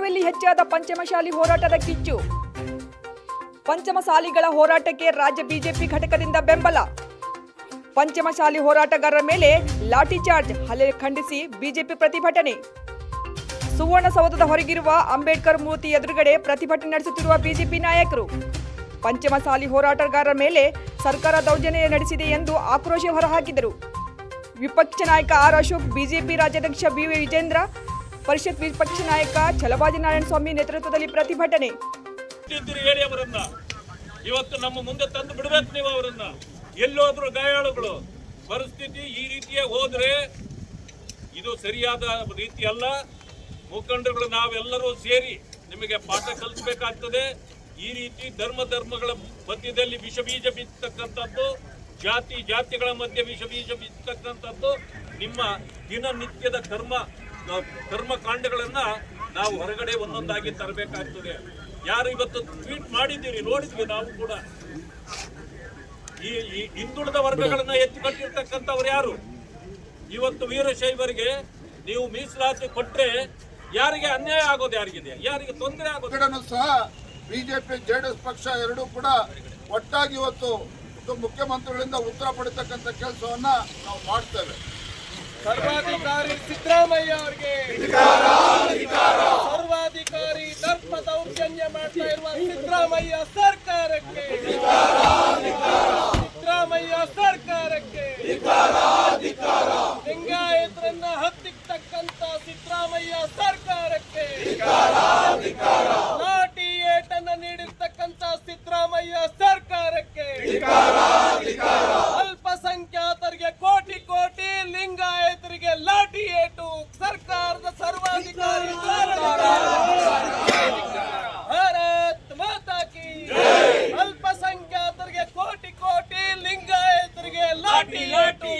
ಬೆಳಗಾವಿಯಲ್ಲಿ ಹೆಚ್ಚಾದ ಪಂಚಮಶಾಲಿ ಹೋರಾಟದ ಕಿಚ್ಚು? ಪಂಚಮಸಾಲಿಗಳ ಹೋರಾಟಕ್ಕೆ ರಾಜ್ಯ ಬಿಜೆಪಿ ಘಟಕದಿಂದ ಬೆಂಬಲ. ಪಂಚಮಶಾಲಿ ಹೋರಾಟಗಾರರ ಮೇಲೆ ಲಾಠಿ ಚಾರ್ಜ್ ಹಲ್ಲೆ ಖಂಡಿಸಿ ಬಿಜೆಪಿ ಪ್ರತಿಭಟನೆ. ಸುವರ್ಣಸೌಧದ ಹೊರಗಿರುವ ಅಂಬೇಡ್ಕರ್ ಮೂರ್ತಿ ಎದುರುಗಡೆ ಪ್ರತಿಭಟನೆ ನಡೆಸುತ್ತಿರುವ ಬಿಜೆಪಿ ನಾಯಕರು. ಪಂಚಮಸಾಲಿ ಹೋರಾಟಗಾರರ ಮೇಲೆ ಸರ್ಕಾರ ದೌರ್ಜನ್ಯ ನಡೆಸಿದೆ ಎಂದು ಆಕ್ರೋಶ ಹೊರಹಾಕಿದರು. ವಿಪಕ್ಷ ನಾಯಕ ಆರ್ ಅಶೋಕ್, ಬಿಜೆಪಿ ರಾಜ್ಯಾಧ್ಯಕ್ಷ ಬಿ ವಿಜೇಂದ್ರ ಪರಿಷತ್ ವಿಪಕ್ಷ ನಾಯಕ ಛಲವಾದಿ ನಾರಾಯಣ ಸ್ವಾಮಿ ನೇತೃತ್ವದಲ್ಲಿ ಪ್ರತಿಭಟನೆ. ಹೇಳಿ ಅವರನ್ನ ಇವತ್ತು ನಮ್ಮ ಮುಂದೆ ತಂದು ಬಿಡಬೇಕು ನೀವು ಅವರನ್ನ. ಎಲ್ಲೋದ್ರು ಗಾಯಾಳುಗಳು. ಪರಿಸ್ಥಿತಿ ಈ ರೀತಿಯೇ ಹೋದ್ರೆ ಇದು ಸರಿಯಾದ ರೀತಿ ಅಲ್ಲ. ಮುಖಂಡರುಗಳು ನಾವೆಲ್ಲರೂ ಸೇರಿ ನಿಮಗೆ ಪಾಠ ಕಲಿಸಬೇಕಾಗ್ತದೆ. ಈ ರೀತಿ ಧರ್ಮ ಧರ್ಮಗಳ ಮಧ್ಯದಲ್ಲಿ ವಿಷ ಬೀಜ ಬಿತ್ತಕ್ಕಂಥದ್ದು, ಜಾತಿ ಜಾತಿಗಳ ಮಧ್ಯೆ ವಿಷ ಬೀಜ ಬಿತ್ತಕ್ಕಂಥದ್ದು, ನಿಮ್ಮ ದಿನನಿತ್ಯದ ಕರ್ಮ ಕರ್ಮಕಾಂಡಗಳನ್ನ ನಾವು ಹೊರಗಡೆ ಒಂದೊಂದಾಗಿ ತರಬೇಕಾಗ್ತದೆ. ಯಾರು ಇವತ್ತು ಟ್ವೀಟ್ ಮಾಡಿದ್ದೀರಿ, ನೋಡಿದ್ವಿ ನಾವು ಕೂಡ. ಈ ಹಿಂದುಳಿದ ವರ್ಗಗಳನ್ನ ಎತ್ತಿ ಕಟ್ಟಿರ್ತಕ್ಕಂಥವ್ರು ಯಾರು? ಇವತ್ತು ವೀರಶೈವರಿಗೆ ನೀವು ಮೀಸಲಾತಿ ಕೊಟ್ರೆ ಯಾರಿಗೆ ಅನ್ಯಾಯ ಆಗೋದು ಯಾರಿಗಿದೆ? ಯಾರಿಗೆ ತೊಂದರೆ ಆಗೋದು? ಸಹ ಬಿಜೆಪಿ, ಜೆಡಿಎಸ್ ಪಕ್ಷ ಎರಡೂ ಕೂಡ ಒಟ್ಟಾಗಿ ಇವತ್ತು ಮುಖ್ಯಮಂತ್ರಿಗಳಿಂದ ಉತ್ತರ ಪಡಿತಕ್ಕಂಥ ಕೆಲಸವನ್ನ ನಾವು ಮಾಡ್ತೇವೆ. ಸರ್ವಾಧಿಕಾರಿ ಸಿದ್ದರಾಮಯ್ಯ ಅವರಿಗೆ. ಸರ್ವಾಧಿಕಾರಿ ಧರ್ಮ ದೌರ್ಜನ್ಯ ಮಾಡ್ತಾ ಇರುವ ಸಿದ್ದರಾಮಯ್ಯ ಸರ್ಕಾರಕ್ಕೆ. ಸರ್ಕಾರದ ಸರ್ವಾಧಿಕಾರ